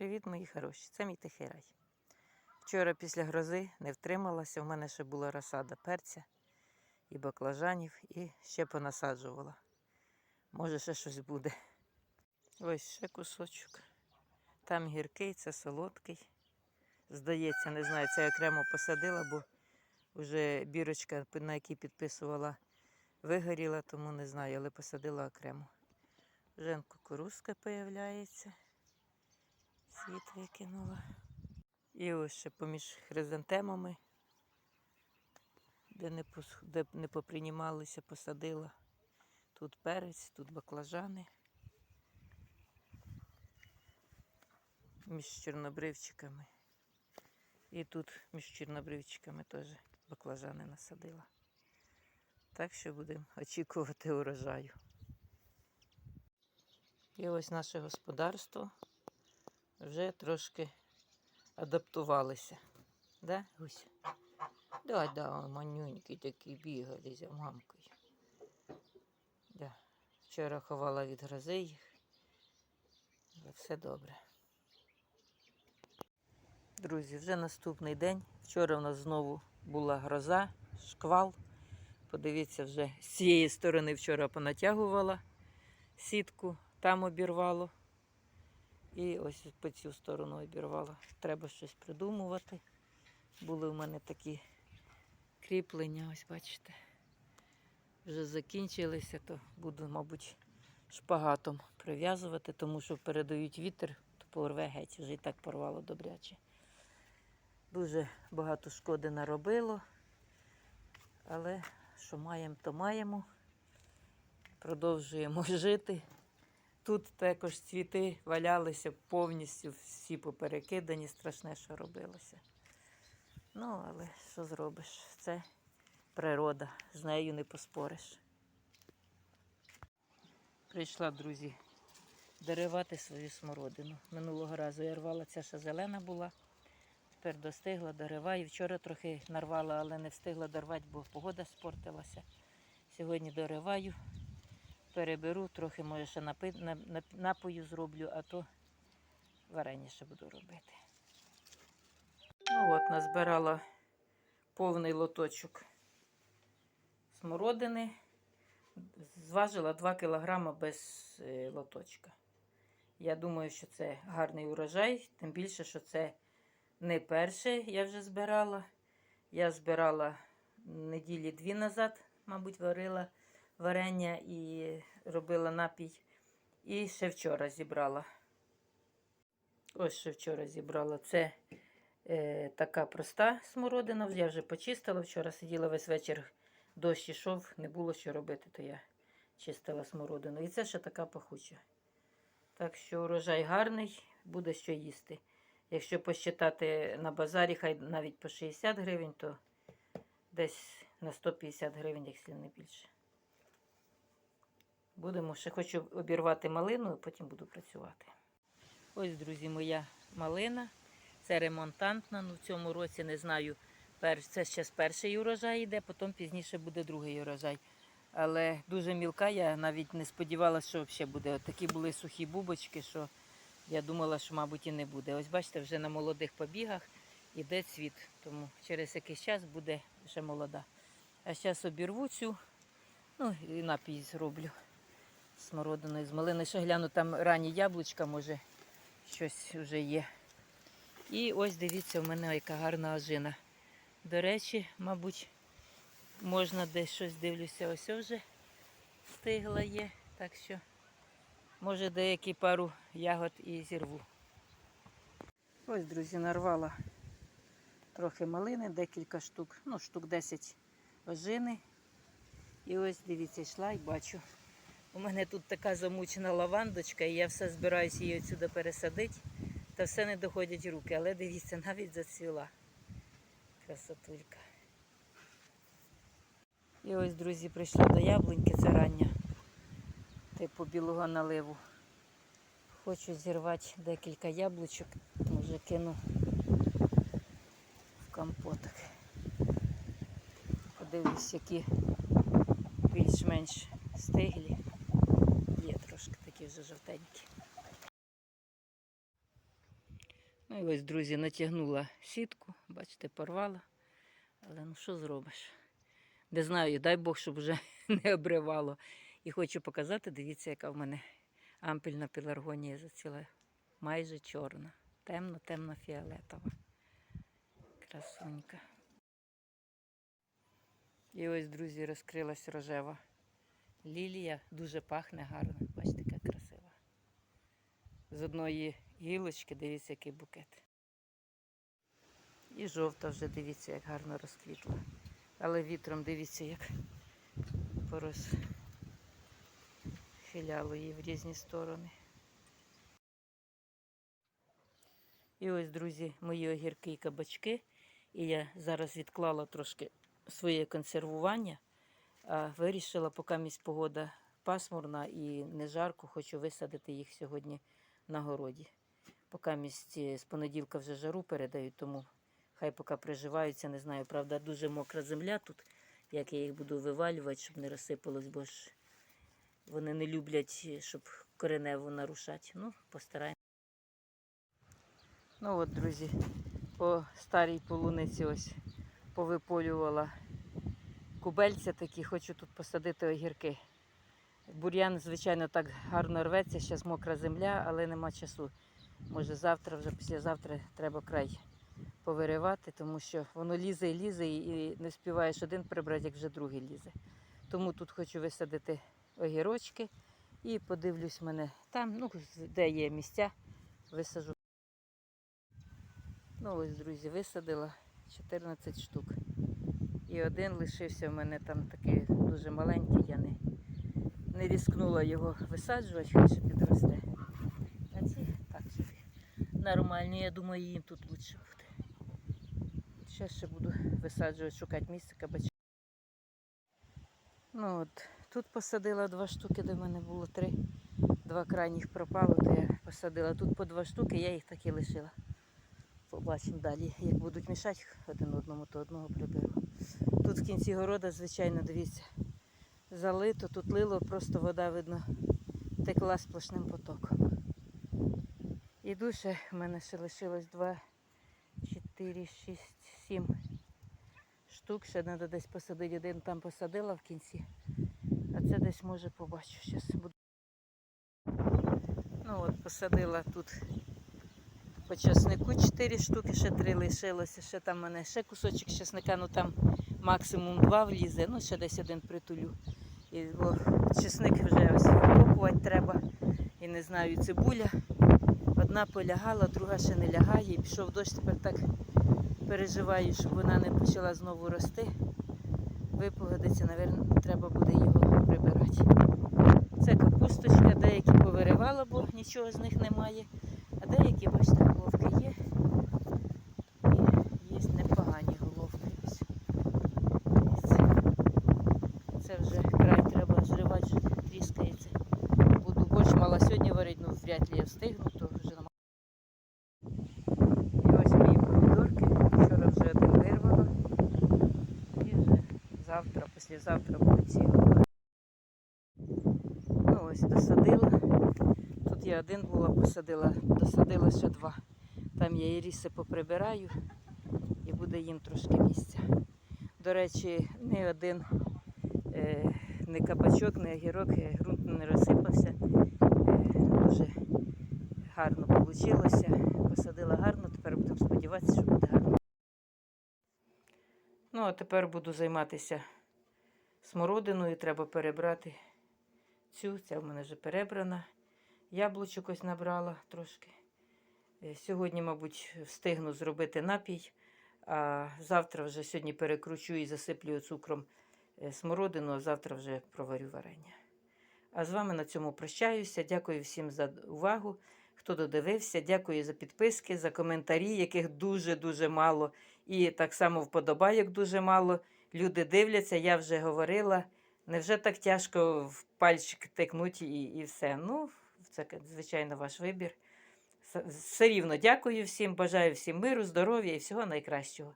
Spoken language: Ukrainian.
Привіт, мої хороші. Це мій тихий рай. Вчора після грози не втрималася. У мене ще була розсада перця і баклажанів, і ще понасаджувала. Може, ще щось буде. Ось ще кусочок. Там гіркий, це солодкий. Здається, не знаю, це я окремо посадила, бо вже бірочка, на якій підписувала, вигоріла, тому не знаю, але посадила окремо. Вже кукурузка появляється. Світ викинула. І ось ще поміж хризантемами, де не, де не попринімалися, посадила. Тут перець, тут баклажани. Між чорнобривчиками. І тут між чорнобривчиками теж баклажани насадила. Так що будемо очікувати урожаю. І ось наше господарство вже трошки адаптувалися. Да, Гусь? Да, да, манюнькі такі бігали за мамкою. Да. Вчора ховала від грози їх. Але все добре. Друзі, вже наступний день. Вчора у нас знову була гроза, шквал. Подивіться, вже з цієї сторони вчора понатягувала сітку, там обірвало. І ось по цю сторону обірвала. Треба щось придумувати. Були в мене такі кріплення, ось бачите. Вже закінчилися, то буду, мабуть, шпагатом прив'язувати, тому що передають вітер, то порве геть, вже і так порвало добряче. Дуже багато шкоди наробило, але що маємо, то маємо. Продовжуємо жити. Тут також цвіти валялися повністю, всі поперекидані, страшне, що робилося. Ну, але що зробиш? Це природа, з нею не поспориш. Прийшла, друзі, деривати свою смородину. Минулого разу я рвала, ця ще зелена була. Тепер достигла, дориваю. Вчора трохи нарвала, але не встигла дорвати, бо погода спортилася. Сьогодні дориваю переберу, трохи може ще напою зроблю, а то варення буду робити. Ну от, назбирала повний лоточок смородини. Зважила 2 кг без е, лоточка. Я думаю, що це гарний урожай, тим більше, що це не перше я вже збирала. Я збирала неділі дві назад, мабуть, варила варення і робила напій. І ще вчора зібрала. Ось ще вчора зібрала. Це е, така проста смородина. Я вже почистила. Вчора сиділа весь вечір, дощ ішов, не було що робити, то я чистила смородину. І це ще така пахуча. Так що урожай гарний, буде що їсти. Якщо посчитати на базарі, хай навіть по 60 гривень, то десь на 150 гривень, якщо не більше. Будемо ще хочу обірвати малину, потім буду працювати. Ось, друзі, моя малина. Це ремонтантна. Ну, в цьому році не знаю. Це ще з перший урожай йде, потім пізніше буде другий урожай. Але дуже мілка, я навіть не сподівалася, що взагалі буде. От такі були сухі бубочки, що я думала, що, мабуть, і не буде. Ось бачите, вже на молодих побігах іде цвіт. Тому через якийсь час буде вже молода. А зараз обірву цю, ну і напій зроблю смородиною з малини. Ще гляну, там ранні яблучка, може, щось вже є. І ось дивіться, у мене яка гарна ожина. До речі, мабуть, можна десь щось дивлюся, ось вже стигла є. Так що, може, деякі пару ягод і зірву. Ось, друзі, нарвала трохи малини, декілька штук, ну, штук 10 ожини. І ось дивіться, йшла і бачу. У мене тут така замучена лавандочка, і я все збираюся її сюди пересадити, та все не доходять руки. Але дивіться, навіть зацвіла. Красотулька. І ось, друзі, прийшла до яблуньки, це рання, типу білого наливу. Хочу зірвати декілька яблучок, може кину в компотик. Подивлюсь, які більш-менш стиглі. Є трошки такі вже жовтенькі. Ну і ось, друзі, натягнула сітку, бачите, порвала. Але ну що зробиш? Не знаю, дай Бог, щоб вже не обривало. І хочу показати, дивіться, яка в мене ампельна пеларгонія заціла. Майже чорна. Темно-темно фіолетова. Красунька. І ось, друзі, розкрилась рожева лілія. Дуже пахне гарно. Бачите, яка красива. З одної гілочки, дивіться, який букет. І жовта вже, дивіться, як гарно розквітла. Але вітром дивіться, як порозхиляло її в різні сторони. І ось, друзі, мої огірки і кабачки. І я зараз відклала трошки своє консервування, а вирішила, поки місь погода пасмурна і не жарко, хочу висадити їх сьогодні на городі. Поки місць з понеділка вже жару передають, тому хай поки приживаються, не знаю, правда, дуже мокра земля тут, як я їх буду вивалювати, щоб не розсипалось, бо ж вони не люблять, щоб кореневу нарушати. Ну, постараємося. Ну от, друзі, по старій полуниці ось повиполювала кубельця такі, хочу тут посадити огірки. Бур'ян, звичайно, так гарно рветься, зараз мокра земля, але нема часу. Може завтра, вже післязавтра треба край повиривати, тому що воно лізе і лізе, і не співаєш один прибрати, як вже другий лізе. Тому тут хочу висадити огірочки і подивлюсь мене там, ну, де є місця, висажу. Ну ось, друзі, висадила 14 штук. І один лишився в мене там такий дуже маленький, я не, не різкнула його висаджувати, хай підросте. А ці так собі. Нормальні, я думаю, їм тут краще буде. Ще ще буду висаджувати, шукати місце кабачки. Ну от, тут посадила два штуки, де в мене було три. Два крайніх пропало, то я посадила. Тут по два штуки, я їх так і лишила. Побачимо далі, як будуть мішати один одному, то одного приберу. Тут в кінці города, звичайно, дивіться, залито, тут лило, просто вода, видно, текла сплошним потоком. І душе в мене ще лишилось 2, 4, 6, 7 штук. Ще треба десь посадити. Один там посадила в кінці. А це десь може побачу. Зараз буду. Ну от посадила тут по часнику 4 штуки, ще 3 лишилося. Ще там в мене ще кусочок часника, ну там максимум 2 влізе, ну ще десь один притулю. І бо чесник вже ось викопувати треба. І не знаю, цибуля. Одна полягала, друга ще не лягає. І пішов дощ, тепер так переживаю, щоб вона не почала знову рости. Випогодиться, мабуть, треба буде його прибирати. Це капусточка, деякі повиривала, бо нічого з них немає. А деякі, бачите, головки є. І є непогані головки. Це вже край треба зривати, тріскається. Буду борщ мала сьогодні варити, ну вряд ли я встигну, то вже нема. І ось мої помідорки. Вчора вже один вирвала. І вже завтра, післязавтра будуть. Ну ось досадила. Тут я один була, посадила, досадила ще два. Там я і ріси поприбираю і буде їм трошки місця. До речі, ні один е, не кабачок, не огірок, ґрунт не розсипався. Е, дуже гарно вийшло. Посадила гарно, тепер будемо сподіватися, що буде гарно. Ну, а тепер буду займатися смородиною. Треба перебрати цю, ця в мене вже перебрана. Яблучок ось набрала трошки. Е, Сьогодні, мабуть, встигну зробити напій, а завтра вже сьогодні перекручу і засиплю цукром е, смородину, а завтра вже проварю варення. А з вами на цьому прощаюся. Дякую всім за увагу, хто додивився. Дякую за підписки, за коментарі, яких дуже-дуже мало. І так само вподобайок дуже мало. Люди дивляться, я вже говорила. Невже так тяжко в пальчик тикнуть і, і все? Ну, це, звичайно, ваш вибір. Все рівно дякую всім, бажаю всім миру, здоров'я і всього найкращого.